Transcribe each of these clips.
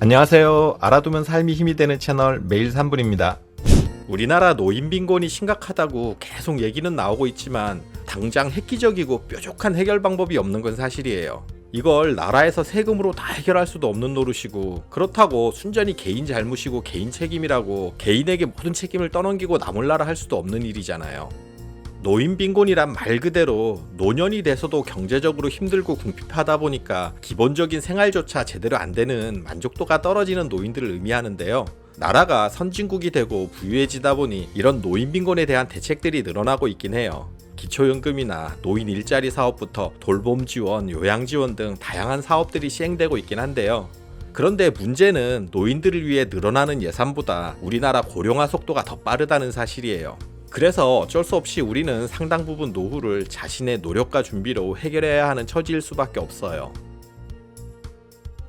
안녕하세요. 알아두면 삶이 힘이 되는 채널 매일 3분입니다. 우리나라 노인 빈곤이 심각하다고 계속 얘기는 나오고 있지만 당장 획기적이고 뾰족한 해결 방법이 없는 건 사실이에요. 이걸 나라에서 세금으로 다 해결할 수도 없는 노릇이고 그렇다고 순전히 개인 잘못이고 개인 책임이라고 개인에게 모든 책임을 떠넘기고 나몰라라 할 수도 없는 일이잖아요. 노인 빈곤이란 말 그대로 노년이 돼서도 경제적으로 힘들고 궁핍하다 보니까 기본적인 생활조차 제대로 안 되는 만족도가 떨어지는 노인들을 의미하는데요. 나라가 선진국이 되고 부유해지다 보니 이런 노인 빈곤에 대한 대책들이 늘어나고 있긴 해요. 기초연금이나 노인 일자리 사업부터 돌봄 지원, 요양 지원 등 다양한 사업들이 시행되고 있긴 한데요. 그런데 문제는 노인들을 위해 늘어나는 예산보다 우리나라 고령화 속도가 더 빠르다는 사실이에요. 그래서 어쩔 수 없이 우리는 상당 부분 노후를 자신의 노력과 준비로 해결해야 하는 처지일 수밖에 없어요.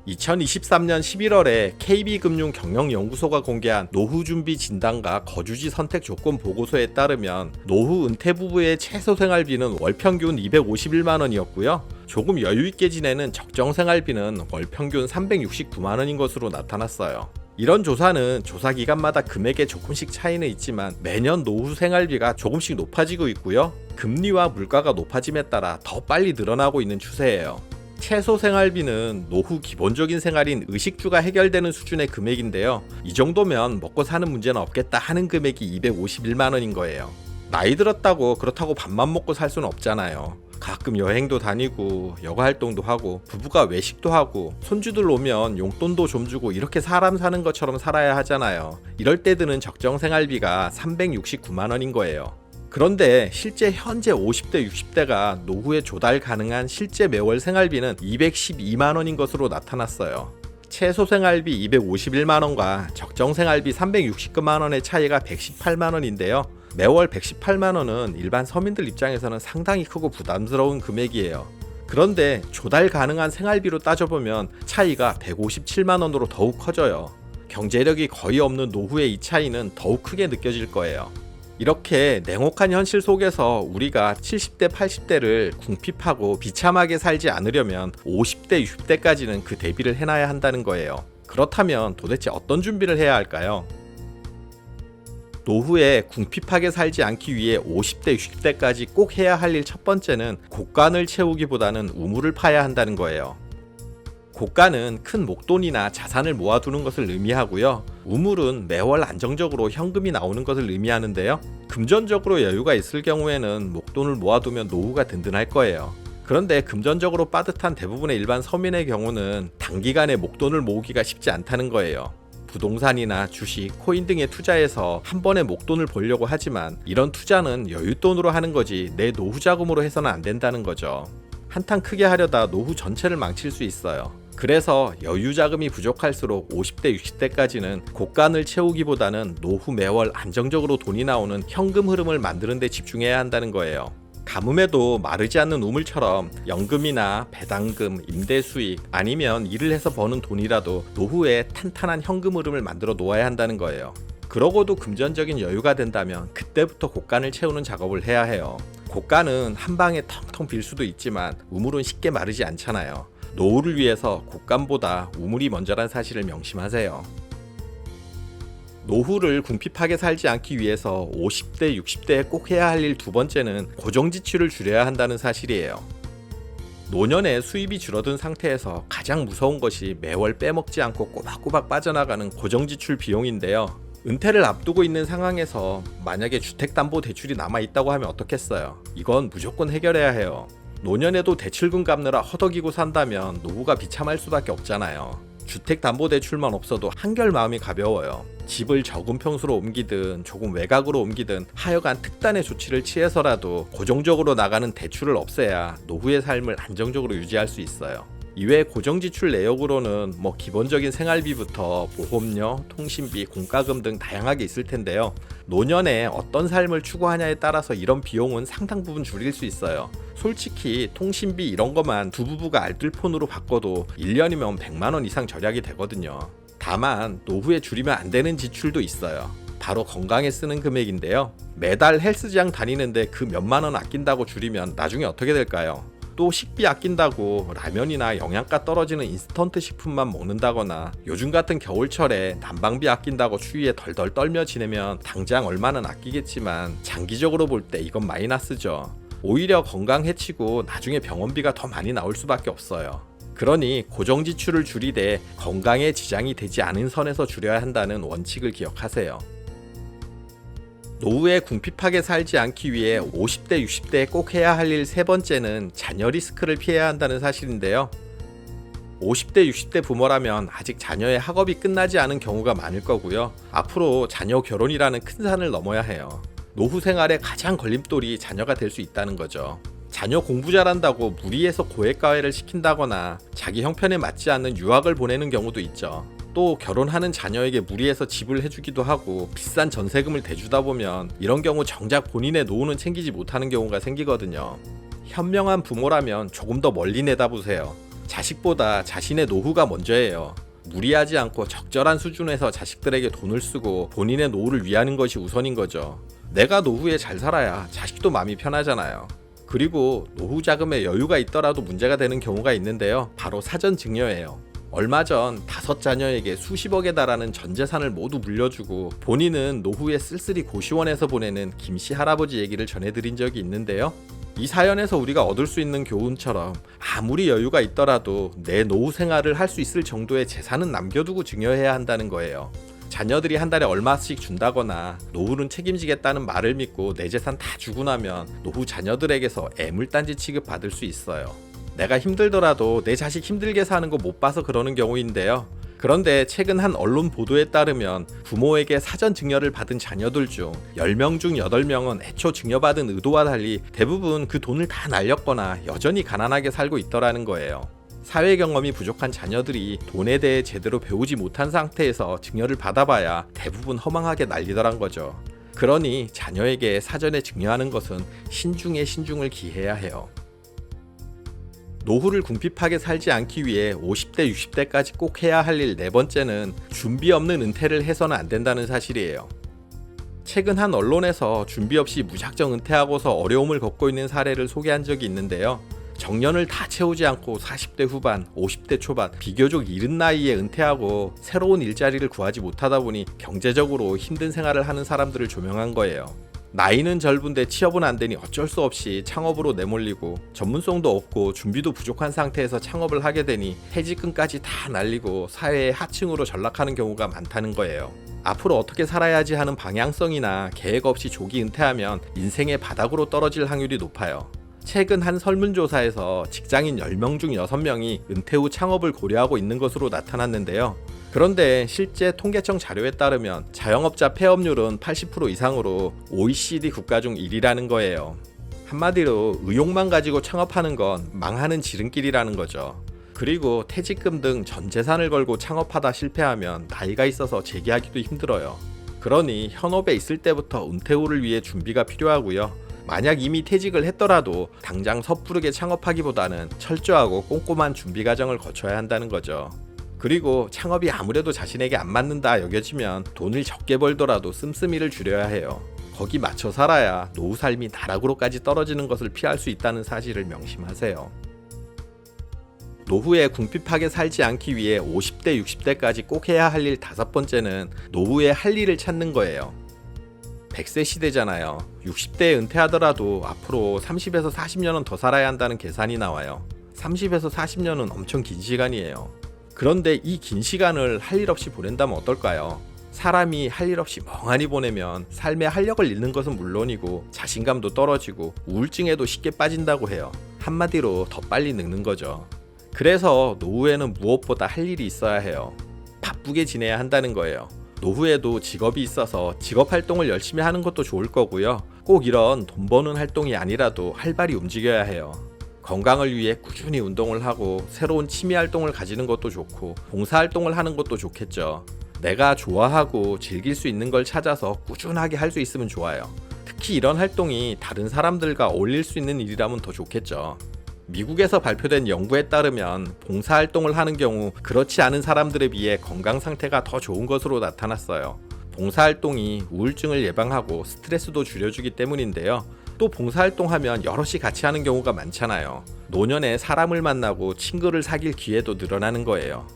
2023년 11월에 KB금융경영연구소가 공개한 노후 준비 진단과 거주지 선택 조건 보고서에 따르면 노후 은퇴 부부의 최소 생활비는 월 평균 251만 원이었고요. 조금 여유 있게 지내는 적정 생활비는 월 평균 369만 원인 것으로 나타났어요. 이런 조사는 조사 기간마다 금액에 조금씩 차이는 있지만 매년 노후 생활비가 조금씩 높아지고 있고요. 금리와 물가가 높아짐에 따라 더 빨리 늘어나고 있는 추세예요. 최소 생활비는 노후 기본적인 생활인 의식주가 해결되는 수준의 금액인데요. 이 정도면 먹고 사는 문제는 없겠다 하는 금액이 251만 원인 거예요. 나이 들었다고 그렇다고 밥만 먹고 살 수는 없잖아요. 가끔 여행도 다니고 여가 활동도 하고 부부가 외식도 하고 손주들 오면 용돈도 좀 주고 이렇게 사람 사는 것처럼 살아야 하잖아요. 이럴 때 드는 적정 생활비가 369만 원인 거예요. 그런데 실제 현재 50대, 60대가 노후에 조달 가능한 실제 매월 생활비는 212만 원인 것으로 나타났어요. 최소 생활비 251만 원과 적정 생활비 369만 원의 차이가 118만 원인데요. 매월 118만 원은 일반 서민들 입장에서는 상당히 크고 부담스러운 금액이에요. 그런데 조달 가능한 생활비로 따져보면 차이가 157만 원으로 더욱 커져요. 경제력이 거의 없는 노후의 이 차이는 더욱 크게 느껴질 거예요. 이렇게 냉혹한 현실 속에서 우리가 70대, 80대를 궁핍하고 비참하게 살지 않으려면 50대, 60대까지는 그 대비를 해놔야 한다는 거예요. 그렇다면 도대체 어떤 준비를 해야 할까요? 노후에 궁핍하게 살지 않기 위해 50대, 60대까지 꼭 해야 할 일 첫 번째는 곡간을 채우기보다는 우물을 파야 한다는 거예요. 고가는 큰 목돈이나 자산을 모아두는 것을 의미하고요. 우물은 매월 안정적으로 현금이 나오는 것을 의미하는데요. 금전적으로 여유가 있을 경우에는 목돈을 모아두면 노후가 든든할 거예요. 그런데 금전적으로 빠듯한 대부분의 일반 서민의 경우는 단기간에 목돈을 모으기가 쉽지 않다는 거예요. 부동산이나 주식, 코인 등에 투자해서 한 번에 목돈을 벌려고 하지만 이런 투자는 여윳돈으로 하는 거지 내 노후 자금으로 해서는 안 된다는 거죠. 한탕 크게 하려다 노후 전체를 망칠 수 있어요. 그래서 여유 자금이 부족할수록 50대, 60대까지는 곡간을 채우기보다는 노후 매월 안정적으로 돈이 나오는 현금 흐름을 만드는 데 집중해야 한다는 거예요. 가뭄에도 마르지 않는 우물처럼 연금이나 배당금, 임대 수익 아니면 일을 해서 버는 돈이라도 노후에 탄탄한 현금 흐름을 만들어 놓아야 한다는 거예요. 그러고도 금전적인 여유가 된다면 그때부터 곡간을 채우는 작업을 해야 해요. 곡간은 한 방에 텅텅 빌 수도 있지만 우물은 쉽게 마르지 않잖아요. 노후를 위해서 곡간보다 우물이 먼저란 사실을 명심하세요. 노후를 궁핍하게 살지 않기 위해서 50대, 60대에 꼭 해야 할 일 두 번째는 고정 지출을 줄여야 한다는 사실이에요. 노년에 수입이 줄어든 상태에서 가장 무서운 것이 매월 빼먹지 않고 꼬박꼬박 빠져나가는 고정 지출 비용인데요. 은퇴를 앞두고 있는 상황에서 만약에 주택담보대출이 남아 있다고 하면 어떻겠어요? 이건 무조건 해결해야 해요. 노년에도 대출금 갚느라 허덕이고 산다면 노후가 비참할 수밖에 없잖아요. 주택담보대출만 없어도 한결 마음이 가벼워요. 집을 적은 평수로 옮기든 조금 외곽으로 옮기든 하여간 특단의 조치를 취해서라도 고정적으로 나가는 대출을 없애야 노후의 삶을 안정적으로 유지할 수 있어요. 이외 고정지출 내역으로는 뭐 기본적인 생활비부터 보험료, 통신비, 공과금 등 다양하게 있을 텐데요. 노년에 어떤 삶을 추구하냐에 따라서 이런 비용은 상당 부분 줄일 수 있어요. 솔직히 통신비 이런 것만 두 부부가 알뜰폰으로 바꿔도 1년이면 100만 원 이상 절약이 되거든요. 다만 노후에 줄이면 안 되는 지출도 있어요. 바로 건강에 쓰는 금액인데요. 매달 헬스장 다니는데 그 몇만 원 아낀다고 줄이면 나중에 어떻게 될까요? 또 식비 아낀다고 라면이나 영양가 떨어지는 인스턴트 식품만 먹는다거나 요즘 같은 겨울철에 난방비 아낀다고 추위에 덜덜 떨며 지내면 당장 얼마는 아끼겠지만 장기적으로 볼 때 이건 마이너스죠. 오히려 건강 해치고 나중에 병원비가 더 많이 나올 수밖에 없어요. 그러니 고정 지출을 줄이되 건강에 지장이 되지 않은 선에서 줄여야 한다는 원칙을 기억하세요. 노후에 궁핍하게 살지 않기 위해 50대, 60대에 꼭 해야 할 일 세 번째는 자녀 리스크를 피해야 한다는 사실인데요. 50대, 60대 부모라면 아직 자녀의 학업이 끝나지 않은 경우가 많을 거고요. 앞으로 자녀 결혼이라는 큰 산을 넘어야 해요. 노후 생활의 가장 걸림돌이 자녀가 될 수 있다는 거죠. 자녀 공부 잘한다고 무리해서 고액 과외를 시킨다거나 자기 형편에 맞지 않는 유학을 보내는 경우도 있죠. 또 결혼하는 자녀에게 무리해서 집을 해주기도 하고 비싼 전세금을 대주다 보면 이런 경우 정작 본인의 노후는 챙기지 못하는 경우가 생기거든요. 현명한 부모라면 조금 더 멀리 내다보세요. 자식보다 자신의 노후가 먼저예요. 무리하지 않고 적절한 수준에서 자식들에게 돈을 쓰고 본인의 노후를 위하는 것이 우선인 거죠. 내가 노후에 잘 살아야 자식도 마음이 편하잖아요. 그리고 노후 자금에 여유가 있더라도 문제가 되는 경우가 있는데요. 바로 사전 증여예요. 얼마 전 다섯 자녀에게 수십억에 달하는 전 재산을 모두 물려주고 본인은 노후에 쓸쓸히 고시원에서 보내는 김씨 할아버지 얘기를 전해드린 적이 있는데요. 이 사연에서 우리가 얻을 수 있는 교훈처럼 아무리 여유가 있더라도 내 노후 생활을 할 수 있을 정도의 재산은 남겨두고 증여해야 한다는 거예요. 자녀들이 한 달에 얼마씩 준다거나 노후는 책임지겠다는 말을 믿고 내 재산 다 주고 나면 노후 자녀들에게서 애물단지 취급 받을 수 있어요. 내가 힘들더라도 내 자식 힘들게 사는 거 못 봐서 그러는 경우인데요. 그런데 최근 한 언론 보도에 따르면 부모에게 사전 증여를 받은 자녀들 중 10명 중 8명은 애초 증여받은 의도와 달리 대부분 그 돈을 다 날렸거나 여전히 가난하게 살고 있더라는 거예요. 사회 경험이 부족한 자녀들이 돈에 대해 제대로 배우지 못한 상태에서 증여를 받아봐야 대부분 허망하게 날리더란 거죠. 그러니 자녀에게 사전에 증여하는 것은 신중에 신중을 기해야 해요. 노후를 궁핍하게 살지 않기 위해 50대, 60대까지 꼭 해야 할 일 네 번째는 준비 없는 은퇴를 해서는 안 된다는 사실이에요. 최근 한 언론에서 준비 없이 무작정 은퇴하고서 어려움을 겪고 있는 사례를 소개한 적이 있는데요. 정년을 다 채우지 않고 40대 후반, 50대 초반 비교적 이른 나이에 은퇴하고 새로운 일자리를 구하지 못하다 보니 경제적으로 힘든 생활을 하는 사람들을 조명한 거예요. 나이는 젊은데 취업은 안 되니 어쩔 수 없이 창업으로 내몰리고 전문성도 없고 준비도 부족한 상태에서 창업을 하게 되니 퇴직금까지 다 날리고 사회의 하층으로 전락하는 경우가 많다는 거예요. 앞으로 어떻게 살아야지 하는 방향성이나 계획 없이 조기 은퇴하면 인생의 바닥으로 떨어질 확률이 높아요. 최근 한 설문조사에서 직장인 10명 중 6명이 은퇴 후 창업을 고려하고 있는 것으로 나타났는데요. 그런데 실제 통계청 자료에 따르면 자영업자 폐업률은 80% 이상으로 OECD 국가 중 1위라는 거예요. 한마디로 의욕만 가지고 창업하는 건 망하는 지름길이라는 거죠. 그리고 퇴직금 등 전 재산을 걸고 창업하다 실패하면 나이가 있어서 재기하기도 힘들어요. 그러니 현업에 있을 때부터 은퇴 후를 위해 준비가 필요하고요. 만약 이미 퇴직을 했더라도 당장 섣부르게 창업하기보다는 철저하고 꼼꼼한 준비 과정을 거쳐야 한다는 거죠. 그리고 창업이 아무래도 자신에게 안 맞는다 여겨지면 돈을 적게 벌더라도 씀씀이를 줄여야 해요. 거기 맞춰 살아야 노후 삶이 나락으로까지 떨어지는 것을 피할 수 있다는 사실을 명심하세요. 노후에 궁핍하게 살지 않기 위해 50대, 60대까지 꼭 해야 할 일 다섯 번째는 노후에 할 일을 찾는 거예요. 100세 시대잖아요. 60대에 은퇴하더라도 앞으로 30에서 40년은 더 살아야 한다는 계산이 나와요. 30에서 40년은 엄청 긴 시간이에요. 그런데 이 긴 시간을 할 일 없이 보낸다면 어떨까요? 사람이 할 일 없이 멍하니 보내면 삶의 활력을 잃는 것은 물론이고 자신감도 떨어지고 우울증에도 쉽게 빠진다고 해요. 한마디로 더 빨리 늙는 거죠. 그래서 노후에는 무엇보다 할 일이 있어야 해요. 바쁘게 지내야 한다는 거예요. 노후에도 직업이 있어서 직업 활동을 열심히 하는 것도 좋을 거고요. 꼭 이런 돈 버는 활동이 아니라도 활발히 움직여야 해요. 건강을 위해 꾸준히 운동을 하고 새로운 취미 활동을 가지는 것도 좋고 봉사 활동을 하는 것도 좋겠죠. 내가 좋아하고 즐길 수 있는 걸 찾아서 꾸준하게 할 수 있으면 좋아요. 특히 이런 활동이 다른 사람들과 어울릴 수 있는 일이라면 더 좋겠죠. 미국에서 발표된 연구에 따르면 봉사활동을 하는 경우 그렇지 않은 사람들에 비해 건강 상태가 더 좋은 것으로 나타났어요. 봉사활동이 우울증을 예방하고 스트레스도 줄여주기 때문인데요. 또 봉사활동하면 여럿이 같이 하는 경우가 많잖아요. 노년에 사람을 만나고 친구를 사귈 기회도 늘어나는 거예요.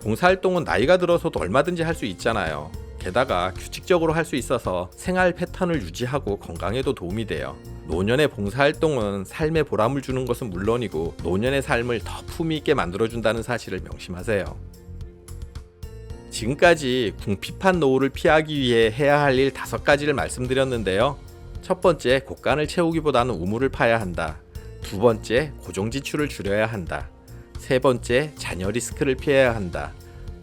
봉사활동은 나이가 들어서도 얼마든지 할 수 있잖아요. 게다가 규칙적으로 할 수 있어서 생활 패턴을 유지하고 건강에도 도움이 돼요. 노년의 봉사활동은 삶에 보람을 주는 것은 물론이고 노년의 삶을 더 품위 있게 만들어준다는 사실을 명심하세요. 지금까지 궁핍한 노후를 피하기 위해 해야 할 일 다섯 가지를 말씀드렸는데요. 첫 번째, 곳간을 채우기보다는 우물을 파야 한다. 두 번째, 고정 지출을 줄여야 한다. 세 번째, 자녀 리스크를 피해야 한다.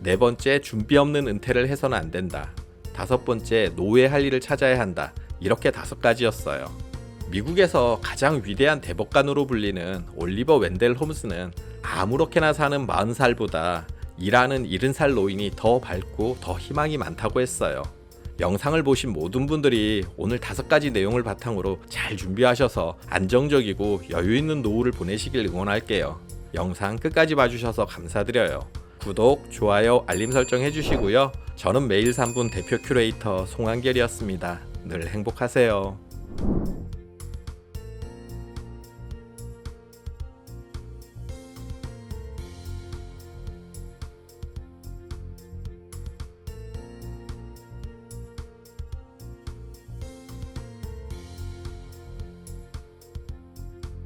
네 번째, 준비 없는 은퇴를 해서는 안 된다. 다섯 번째, 노후에 할 일을 찾아야 한다. 이렇게 다섯 가지였어요. 미국에서 가장 위대한 대법관으로 불리는 올리버 웬델 홈스는 아무렇게나 사는 40살보다 일하는 70살 노인이 더 밝고 더 희망이 많다고 했어요. 영상을 보신 모든 분들이 오늘 다섯 가지 내용을 바탕으로 잘 준비하셔서 안정적이고 여유 있는 노후를 보내시길 응원할게요. 영상 끝까지 봐주셔서 감사드려요. 구독, 좋아요, 알림 설정 해주시고요. 저는 매일 3분 대표 큐레이터 송한결이었습니다. 늘 행복하세요.